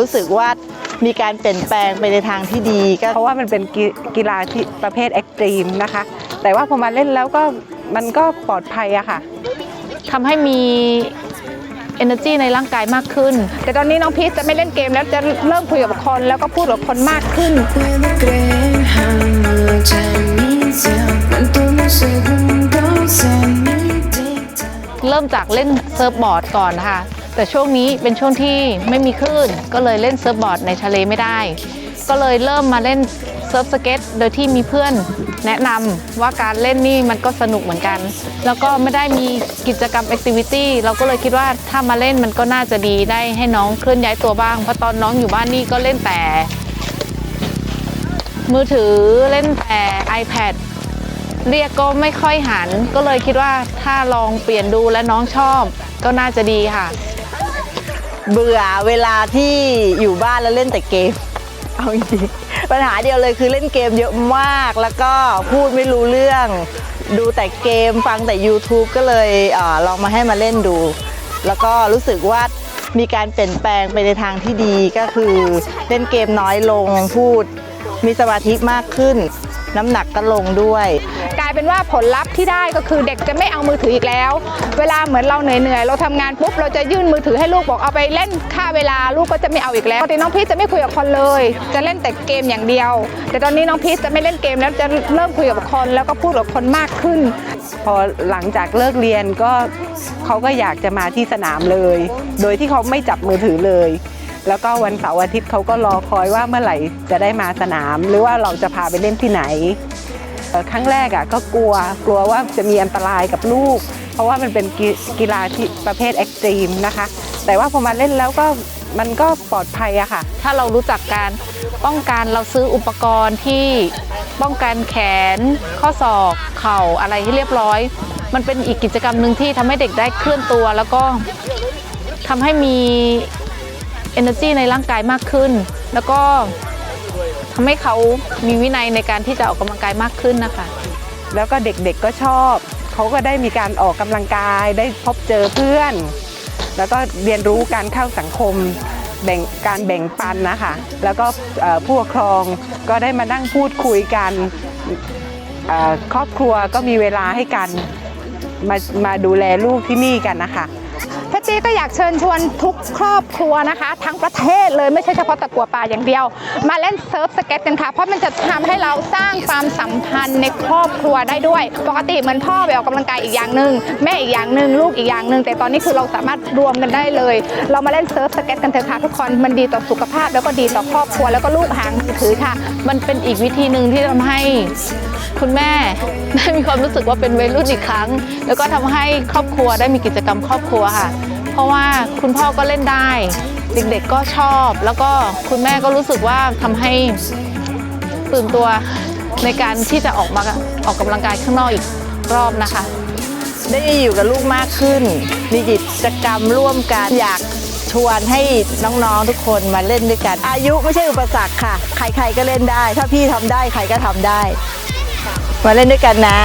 รู้สึกว่ามีการเปลี่ยนแปลงไปในทางที่ดีก็เพราะว่ามันเป็นกีกีฬาที่ประเภทเอ็กซ์ตรีมนะคะ แต่ว่าพอมาเล่นแล้วก็มันก็ปลอดภัยอะค่ะทำให้มี energy ในร่างกายมากขึ้น แต่ตอนนี้น้องพีชจะไม่เล่นเกมแล้วจะเริ่มคุยกับคนแล้วก็พูดกับคนมากขึ้น puedo creer jamás ya inicia cuento unos segundos en mi tic-tac เริ่มจากเล่นเซิร์ฟบอร์ดก่อนนะคะ แต่ช่วงนี้เป็นช่วงที่ไม่มีคลื่น ก็เลยเล่นเซิร์ฟบอร์ดในทะเลไม่ได้ ก็เลยเริ่มมาเล่นเซิร์ฟสเก็ตโดยที่มีเพื่อนแนะนำว่าการเล่นนี่มันก็สนุกเหมือนกัน แล้วก็ไม่ได้มีกิจกรรมแอคทิวิตี้เราก็เลยคิดว่าถ้ามาเล่นมันก็น่าจะดีได้ให้น้องเคลื่อนย้ายตัวบ้างเพราะตอนน้องอยู่บ้านนี่ก็เล่นแต่ มือถือเล่นแต่ iPad เรียกก็ไม่ค่อยหัน ก็เลยคิดว่าถ้าลองเปลี่ยนดูและน้องชอบ ก็น่าจะดีค่ะ เบื่อเวลาที่อยู่บ้านแล้วเล่นแต่เกม เอาจริงปัญหาเดียวเลยคือเล่นเกมเยอะมากแล้วก็พูดไม่รู้เรื่อง ดูแต่เกมฟังแต่ YouTube ก็เลยเออลองมาให้มาเล่นดู แล้วก็รู้สึกว่ามีการเปลี่ยนแปลงไปในทางที่ดีก็คือเล่นเกมน้อยลงพูดมีสมาธิมากขึ้น น้ำหนักก็ลงด้วย เป็นว่าผลลัพธ์ที่ได้ก็คือเด็กจะไม่เอามือถืออีกแล้ว เวลาเหมือนเราเหนื่อยๆเราทำงานปุ๊บเราจะยื่นมือถือให้ลูกบอกเอาไปเล่นค่าเวลาลูกก็จะไม่เอาอีกแล้วปกติน้องพีชจะไม่คุยกับคนเลย จะเล่นแต่เกมอย่างเดียว แต่ตอนนี้น้องพีชจะไม่เล่นเกมแล้วจะเริ่มคุยกับคนแล้วก็พูดกับคนมากขึ้น พอหลังจากเลิกเรียนก็เขาก็อยากจะมาที่สนามเลย โดยที่เขาไม่จับมือถือเลยแล้วก็วันเสาร์อาทิตย์เขาก็รอคอยว่าเมื่อไหร่จะได้มาสนาม หรือว่าเราจะพาไปเล่นที่ไหน ครั้งแรกอะก็กลัวกลัวว่าจะมีอันตรายกับลูก เพราะว่ามันเป็นกีฬาที่ประเภทเอ็กซ์ตรีมนะคะ แต่ว่าพอมาเล่นแล้วก็มันก็ปลอดภัยอะค่ะ ถ้าเรารู้จักการป้องกันเราซื้ออุปกรณ์ที่ป้องกันแขน ข้อศอกเข่าอะไรที่เรียบร้อย มันเป็นอีกกิจกรรมหนึ่งที่ทำให้เด็กได้เคลื่อนตัว แล้วก็ทำให้มี energy ในร่างกายมากขึ้น แล้วก็ ทำให้เขามีวินัยในการที่จะออกกำลังกายมากขึ้นนะคะ แล้วก็เด็กๆก็ชอบ เขาก็ได้มีการออกกำลังกาย ได้พบเจอเพื่อน แล้วก็เรียนรู้การเข้าสังคมแบ่งการแบ่งปันนะคะ แล้วก็ผู้ปกครองก็ได้มานั่งพูดคุยกันครอบครัวก็มีเวลาให้กันมามาดูแลลูกที่นี่กันนะคะ พชรจี้ก็อยากเชิญชวนทุกครอบครัวนะคะ ทั้งประเทศเลยไม่ใช่เฉพาะตะกัวป่าอย่างเดียว มาเล่นเซิร์ฟสเก็ตกันค่ะ เพราะมันจะทำให้เราสร้างความสัมพันธ์ในครอบครัวได้ด้วย ปกติเหมือนพ่อไปออกกำลังกายอีกอย่างหนึ่งแม่อีกอย่างหนึ่งลูกอีกอย่างหนึ่งแต่ตอนนี้คือเราสามารถรวมกันได้เลย เรามาเล่นเซิร์ฟสเก็ตกันเถอะค่ะทุกคนมันดีต่อสุขภาพแล้วก็ดีต่อครอบครัวแล้วก็ลูกหางถือค่ะ มันเป็นอีกวิธีหนึ่งที่ทำให้ คุณแม่ ได้มีความรู้สึกว่าเป็นวัยรุ่นอีกครั้ง แล้วก็ทำให้ครอบครัวได้มีกิจกรรมครอบครัวค่ะ เพราะว่าคุณพ่อก็เล่นได้ เด็กๆก็ชอบ แล้วก็คุณแม่ก็รู้สึกว่าทำให้ตื่นตัวในการที่จะออกมาออกกำลังกายข้างนอกอีกรอบนะคะ ได้อยู่กับลูกมากขึ้น มีกิจกรรมร่วมกันอยากชวนให้น้องๆทุกคนมาเล่นด้วยกัน อายุไม่ใช่อุปสรรคค่ะ ใครๆก็เล่นได้ ถ้าพี่ทำได้ใครก็ทำได้ มาเล่นด้วยกันนะ